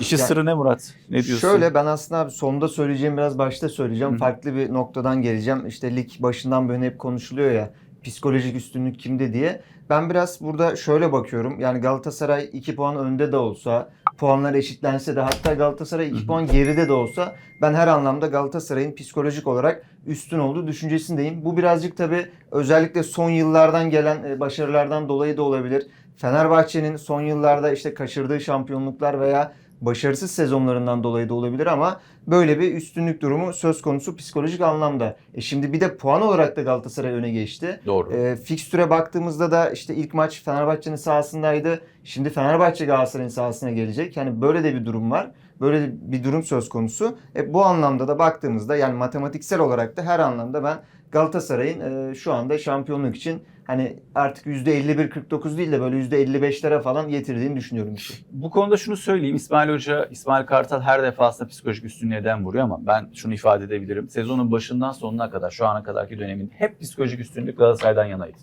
İşin Yani- sırrı ne Murat? Ne diyorsun? Şöyle ben aslında abi sonda söyleyeceğim biraz başta söyleyeceğim. Hı. Farklı bir noktadan geleceğim. İşte lig başından böyle hep konuşuluyor ya psikolojik üstünlük kimde diye. Ben biraz burada şöyle bakıyorum. Yani Galatasaray 2 puan önde de olsa, puanlar eşitlense de hatta Galatasaray 2 Hı hı. puan geride de olsa ben her anlamda Galatasaray'ın psikolojik olarak üstün olduğu düşüncesindeyim. Bu birazcık tabii özellikle son yıllardan gelen e, başarılardan dolayı da olabilir. Fenerbahçe'nin son yıllarda işte kaçırdığı şampiyonluklar veya başarısız sezonlarından dolayı da olabilir ama böyle bir üstünlük durumu söz konusu psikolojik anlamda. E şimdi bir de puan olarak da Galatasaray öne geçti. Doğru. E, fikstüre baktığımızda da işte ilk maç Fenerbahçe'nin sahasındaydı. Şimdi Fenerbahçe Galatasaray'ın sahasına gelecek. Yani böyle de bir durum var. Böyle bir durum söz konusu. E, bu anlamda da baktığımızda yani matematiksel olarak da her anlamda ben Galatasaray'ın e, şu anda şampiyonluk için hani artık %51-49 değil de böyle %55'lere falan getirdiğini düşünüyorum. işi. Bu konuda şunu söyleyeyim. İsmail Hoca, İsmail Kartal her defasında psikolojik üstünlüğe dem vuruyor ama ben şunu ifade edebilirim. Sezonun başından sonuna kadar, şu ana kadarki dönemin hep psikolojik üstünlük Galatasaray'dan yanaydı.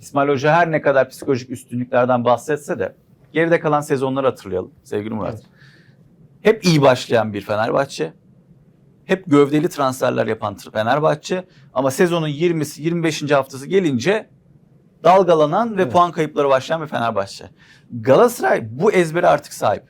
İsmail Hoca her ne kadar psikolojik üstünlüklerden bahsetse de geride kalan sezonları hatırlayalım sevgili Murat. Evet. Hep iyi başlayan bir Fenerbahçe. Hep gövdeli transferler yapan Fenerbahçe. Ama sezonun 20'si 25. haftası gelince dalgalanan ve Evet. puan kayıpları başlayan bir Fenerbahçe. Galatasaray bu ezbere artık sahip.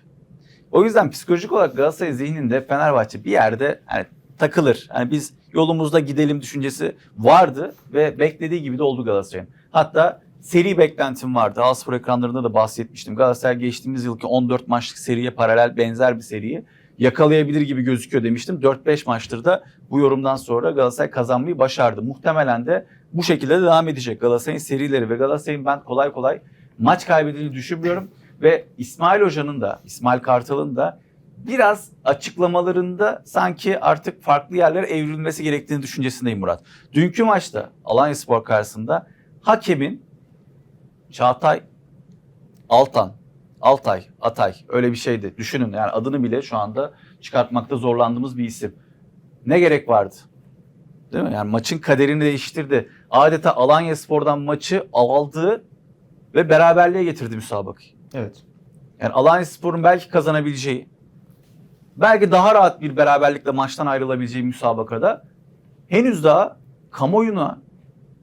O yüzden psikolojik olarak Galatasaray zihninde Fenerbahçe bir yerde hani takılır. Hani biz yolumuzda gidelim düşüncesi vardı ve beklediği gibi de oldu Galatasaray'ın. Hatta seri beklentim vardı. Alspor ekranlarında da bahsetmiştim. Galatasaray geçtiğimiz yılki 14 maçlık seriye paralel benzer bir seriyi yakalayabilir gibi gözüküyor demiştim. 4-5 maçtır da bu yorumdan sonra Galatasaray kazanmayı başardı. Muhtemelen de bu şekilde de devam edecek. Galatasaray'ın serileri ve Galatasaray'ın ben kolay kolay maç kaybettiğini düşünmüyorum. Ve İsmail Hoca'nın da, İsmail Kartal'ın da biraz açıklamalarında sanki artık farklı yerlere evrilmesi gerektiğini düşüncesindeyim Murat. Dünkü maçta Alanya Spor karşısında hakemin Çağatay Altan, Altay, Atay öyle bir şeydi. Düşünün yani adını bile şu anda çıkartmakta zorlandığımız bir isim. Ne gerek vardı? Değil mi? Yani maçın kaderini değiştirdi. Adeta Alanya Spor'dan maçı aldı ve beraberliğe getirdi müsabakayı. Evet. Yani Alanya Spor'un belki kazanabileceği, belki daha rahat bir beraberlikle maçtan ayrılabileceği müsabakada henüz daha kamuoyuna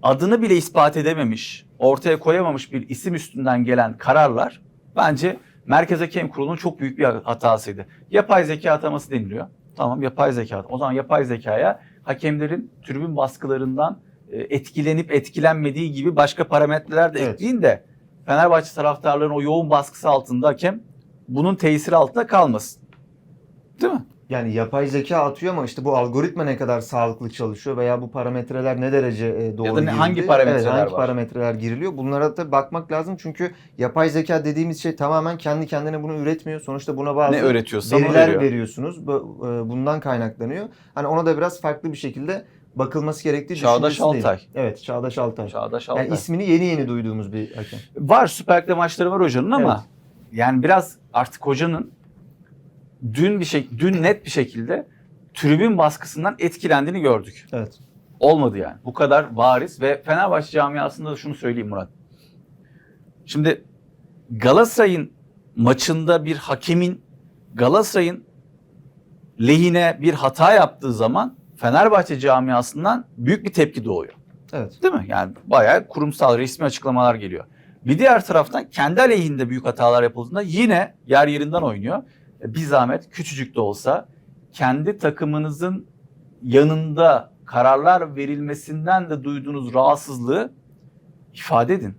adını bile ispat edememiş, ortaya koyamamış bir isim üstünden gelen kararlar bence Merkez Hakem Kurulu'nun çok büyük bir hatasıydı. Yapay zeka ataması deniliyor. Tamam yapay zeka. O zaman yapay zekaya hakemlerin tribün baskılarından e, etkilenip etkilenmediği gibi başka parametreler de Evet. ekleyin de Fenerbahçe taraftarlarının o yoğun baskısı altında hakem bunun tesiri altında kalmasın. Değil mi? Yani yapay zeka atıyor ama işte bu algoritma ne kadar sağlıklı çalışıyor veya bu parametreler ne derece e, doğru Ya da ne- girildi? hangi parametreler evet, hangi var? parametreler giriliyor? Bunlara da bakmak lazım çünkü yapay zeka dediğimiz şey tamamen kendi kendine bunu üretmiyor. Sonuçta buna bazı Ne öğretiyorsa onu veriler veriyor. veriyorsunuz. Bu- e, Bundan kaynaklanıyor. Hani ona da biraz farklı bir şekilde bakılması gerektiği Çağdaş düşüncesindeyim. Altay. Evet, Çağdaş Altay. Çağdaş Yani Altay. ismini yeni yeni duyduğumuz bir hakem. Var Süper Lig'de maçları var hocanın ama yani biraz artık hocanın dün bir şey dün net bir şekilde tribün baskısından etkilendiğini gördük. Evet. Olmadı yani. Bu kadar bariz ve Fenerbahçe camiasında da şunu söyleyeyim Murat. Şimdi Galatasaray'ın maçında bir hakemin Galatasaray'ın lehine bir hata yaptığı zaman Fenerbahçe camiasından büyük bir tepki doğuyor. Evet. Değil mi? Yani bayağı kurumsal resmi açıklamalar geliyor. Bir diğer taraftan kendi aleyhinde büyük hatalar yapıldığında yine yer yerinden oynuyor. E, Bir zahmet küçücük de olsa kendi takımınızın yanında kararlar verilmesinden de duyduğunuz rahatsızlığı ifade edin.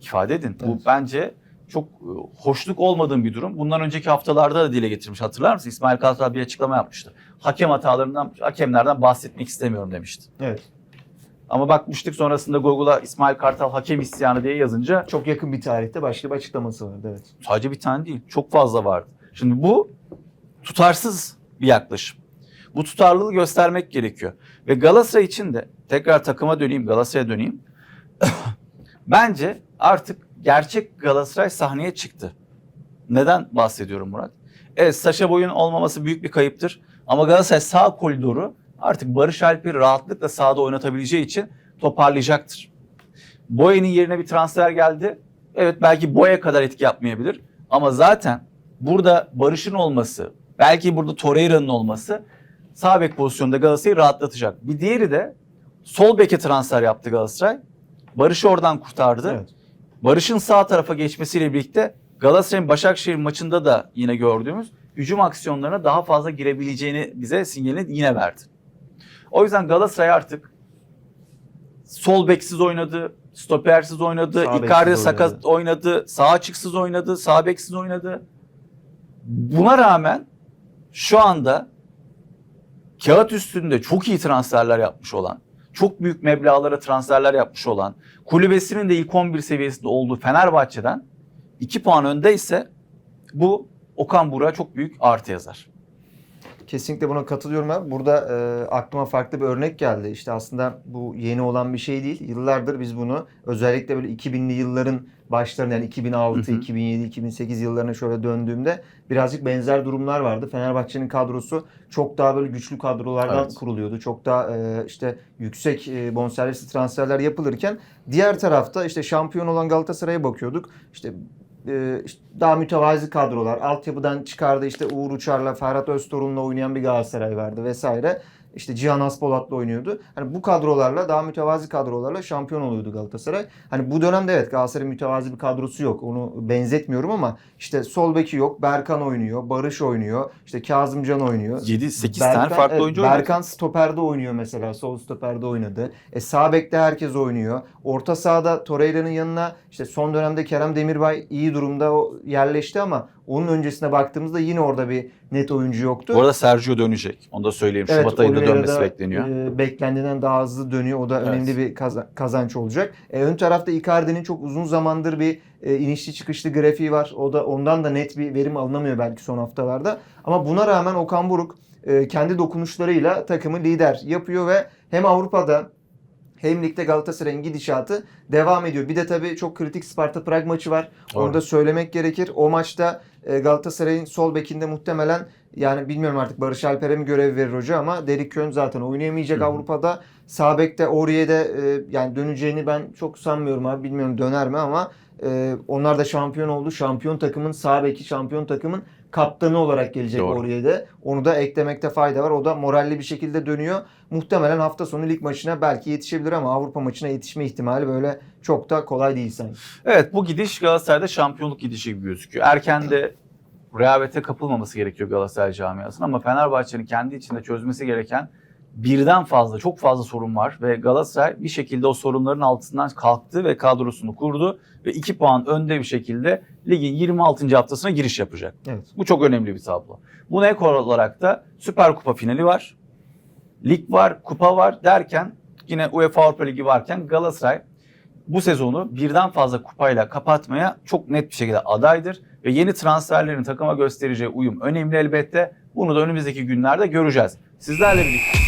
İfade edin. Bu Evet. bence çok e, hoşluk olmadığım bir durum. Bundan önceki haftalarda da dile getirmiş. Hatırlar mısın? İsmail Kartal bir açıklama yapmıştı. Hakem hatalarından, hakemlerden bahsetmek istemiyorum demişti. Evet. Ama bakmıştık sonrasında Google'a İsmail Kartal hakem isyanı diye yazınca Çok yakın bir tarihte başka bir açıklaması vardı. Evet. sadece bir tane değil çok fazla vardı. Şimdi bu tutarsız bir yaklaşım. Bu tutarlılığı göstermek gerekiyor. Ve Galatasaray için de tekrar takıma döneyim Galatasaray'a döneyim. Bence artık gerçek Galatasaray sahneye çıktı. Neden bahsediyorum Murat? Evet Saşa Boy'un olmaması büyük bir kayıptır. Ama Galatasaray sağ koridoru artık Barış Alper'i rahatlıkla sahada oynatabileceği için toparlayacaktır. Boya'nın yerine bir transfer geldi. Evet belki Boya kadar etki yapmayabilir. Ama zaten burada Barış'ın olması, belki burada Torreira'nın olması sağ bek pozisyonunda Galatasaray'ı rahatlatacak. Bir diğeri de sol beke transfer yaptı Galatasaray. Barış'ı oradan kurtardı. Evet. Barış'ın sağ tarafa geçmesiyle birlikte Galatasaray'ın Başakşehir maçında da yine gördüğümüz hücum aksiyonlarına daha fazla girebileceğini bize sinyalini yine verdi. O yüzden Galatasaray artık sol beksiz oynadı, stopersiz oynadı, Sağ Icardi sakat oynadı, sağ açıksız oynadı, sağ beksiz oynadı. Buna rağmen şu anda kağıt üstünde çok iyi transferler yapmış olan, çok büyük meblağlara transferler yapmış olan, kulübesinin de ilk 11 seviyesinde olduğu Fenerbahçe'den 2 puan önde ise bu Okan Burak'a çok büyük artı yazar. Kesinlikle buna katılıyorum abi. Burada e, aklıma farklı bir örnek geldi. İşte aslında bu yeni olan bir şey değil. Yıllardır biz bunu özellikle böyle 2000'li yılların başlarında yani 2006, Hı hı. 2007, 2008 yıllarına şöyle döndüğümde birazcık benzer durumlar vardı. Fenerbahçe'nin kadrosu çok daha böyle güçlü kadrolardan Evet. kuruluyordu. Çok daha e, işte yüksek e, bonservisli transferler yapılırken diğer tarafta işte şampiyon olan Galatasaray'a bakıyorduk. İşte e, işte daha mütevazi kadrolar. Altyapıdan çıkardı işte Uğur Uçar'la Ferhat Öztorun'la oynayan bir Galatasaray vardı vesaire. İşte Cihan Aspolat'la oynuyordu. Hani bu kadrolarla daha mütevazi kadrolarla şampiyon oluyordu Galatasaray. Hani bu dönemde evet Galatasaray'ın mütevazi bir kadrosu yok. Onu benzetmiyorum ama işte sol beki yok. Berkan oynuyor, Barış oynuyor, işte Kazımcan oynuyor. 7-8 tane farklı evet, oyuncu oynadı. Berkan stoperde oynuyor mesela. Sol stoperde oynadı. E, sağ bekte herkes oynuyor. Orta sahada Torreira'nın yanına işte son dönemde Kerem Demirbay iyi durumda yerleşti ama onun öncesine baktığımızda yine orada bir net oyuncu yoktu. Bu arada Sergio dönecek. Onu da söyleyeyim. Şubat ayında dönmesi bekleniyor. e, beklendiğinden daha hızlı dönüyor. O da Evet. önemli bir kaza- kazanç olacak. E, ön tarafta Icardi'nin çok uzun zamandır bir e, inişli çıkışlı grafiği var. O da ondan da net bir verim alınamıyor belki son haftalarda. Ama buna rağmen Okan Buruk e, kendi dokunuşlarıyla takımı lider yapıyor ve hem Avrupa'da hem ligde Galatasaray'ın gidişatı devam ediyor. Bir de tabii çok kritik Sparta Prag maçı var. Doğru. Onu da söylemek gerekir. O maçta e, Galatasaray'ın sol bekinde muhtemelen yani bilmiyorum artık Barış Alper'e mi görev verir hoca ama Derek Köhn zaten oynayamayacak Hı hı. Avrupa'da. Sağ bekte Oriye'de e, yani döneceğini ben çok sanmıyorum abi. Bilmiyorum döner mi ama e, onlar da şampiyon oldu. Şampiyon takımın sağ beki şampiyon takımın kaptanı olarak gelecek Doğru. Oriye'de. Onu da eklemekte fayda var. O da moralli bir şekilde dönüyor. Muhtemelen hafta sonu lig maçına belki yetişebilir ama Avrupa maçına yetişme ihtimali böyle çok da kolay değil sanki. Evet bu gidiş Galatasaray'da şampiyonluk gidişi gibi gözüküyor. Erken de rehavete kapılmaması gerekiyor Galatasaray camiasının ama Fenerbahçe'nin kendi içinde çözmesi gereken birden fazla, çok fazla sorun var ve Galatasaray bir şekilde o sorunların altından kalktı ve kadrosunu kurdu ve 2 puan önde bir şekilde ligin 26. haftasına giriş yapacak. Evet. Bu çok önemli bir tablo. Buna ek olarak da Süper Kupa finali var. Lig var, kupa var derken yine UEFA Avrupa Ligi varken Galatasaray bu sezonu birden fazla kupayla kapatmaya çok net bir şekilde adaydır. Ve yeni transferlerin takıma göstereceği uyum önemli elbette. Bunu da önümüzdeki günlerde göreceğiz. Sizlerle birlikte